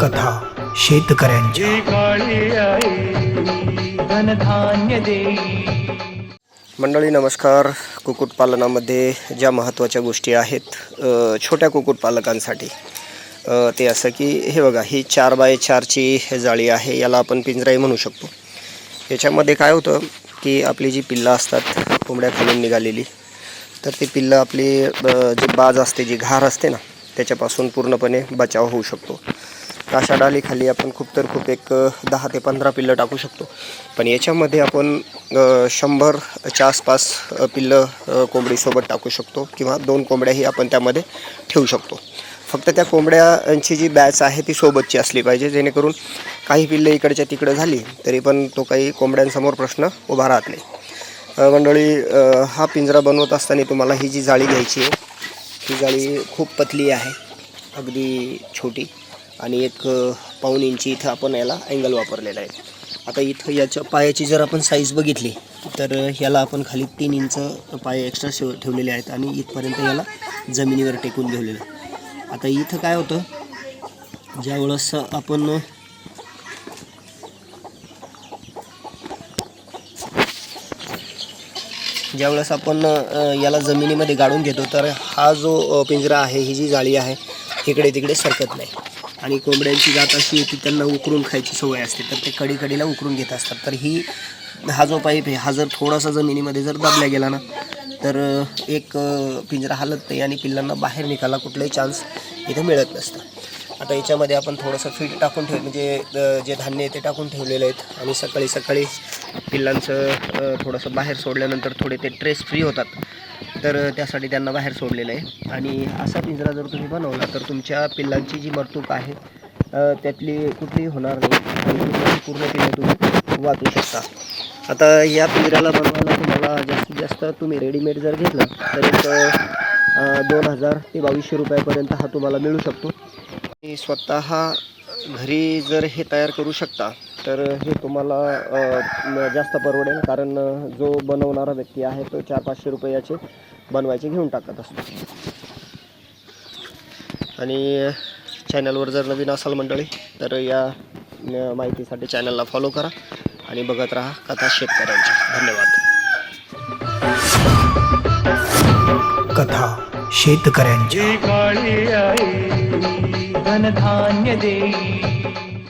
कथा शेतकऱ्यांच्या. देई मंडळी नमस्कार. कुक्कुटपालनामध्ये ज्या महत्त्वाच्या गोष्टी आहेत छोट्या कुक्कुटपालकांसाठी ते असं की हे बघा ही चार बाय चारची जाळी आहे याला आपण पिंजराई म्हणू शकतो. याच्यामध्ये काय होतं की आपली जी पिल्लं असतात कोंबड्या खालून निघालेली तर ती पिल्लं आपली जी बाज असते जी घार असते ना त्याच्यापासून पूर्णपणे बचाव होऊ शकतो. अशा डालीखाली आपण खूप तर खूप एक दहा ते पंधरा पिल्लं टाकू शकतो. पण याच्यामध्ये आपण शंभरच्या आसपास पिल्लं कोंबडीसोबत टाकू शकतो किंवा दोन कोंबड्याही आपण त्यामध्ये ठेवू शकतो. फक्त त्या कोंबड्यांची जी बॅच आहे ती सोबतची असली पाहिजे जेणेकरून काही पिल्लं इकडच्या तिकडं झाली तरी पण तो काही कोंबड्यांसमोर प्रश्न उभा राहत नाही. मंडळी हा पिंजरा बनवत असताना तुम्हाला ही जी जाळी घ्यायची आहे ही जाळी खूप पतली आहे अगदी छोटी. आणि एक पाऊन पाऊण इंची इथं आपण याला अँगल वापरलेला आहे. आता इथं याच्या पायाची जर आपण साईज बघितली तर याला आपण खाली तीन इंच पाय एक्स्ट्रा शेव ठेवलेले आहेत आणि इथपर्यंत याला जमिनीवर टेकून ठेवलेलं आता इथं काय होतं ज्यावेळेस आपण ज्यावेळेस आपण याला जमिनीमध्ये गाडून घेतो तर हा जो पिंजरा आहे ही जी जाळी आहे इकडे तिकडे सरकत नाही. आणि कोंबड्यांची जात अशी आहे की त्यांना उकरून खायची सवय असते. तर ते कडी कडीला उकरून घेत असतात. तर ही हा जो पाईप आहे हा जर थोडासा जमिनीमध्ये जर दाबला गेला ना तर एक पिंजरा हलत नाही आणि पिल्लांना बाहेर निघायला कुठलाही चान्स इथं मिळत नसतं. आता याच्यामध्ये आपण थोडंसं फीड टाकून ठेव म्हणजे जे धान्य आहे ते टाकून ठेवलेलं आहेत. आणि सकाळी सकाळी पिल्लांचं थोडंसं बाहेर सोडल्यानंतर थोडे ते ट्रेस फ्री होतात. तर त्यासाठी त्यांना बाहेर सोडलेलं आहे. आणि असा पिंजरा जर तुम्ही बनवला तर तुमच्या पिल्लांची जी मरतूक आहे त्यातली कुठलीही होणार नाही. आणि पूर्ण पिल्लं तुम्ही वाचू शकता. आता या पिंजऱ्याला बनवायला तुम्हाला जास्तीत जास्त तुम्ही रेडीमेड जर घेतलं तर एक दोन हजार ते बावीसशे रुपयापर्यंत हा तुम्हाला मिळू शकतो. मी स्वतः घरी जर हे तयार करू शकता तर हे तुम्हाला जास्त परवडेल. कारण जो बनवणारा व्यक्ती आहे तो चार पाचशे रुपयाचे बनवायचे घेऊन टाकत असतो. आणि चॅनलवर जर नवीन असाल मंडळी तर या माहितीसाठी चॅनलला फॉलो करा आणि बघत राहा कथा शेतकऱ्यांच्या धन्यवाद. कथा. शेतकऱ्यांच्या. धनधान्य देई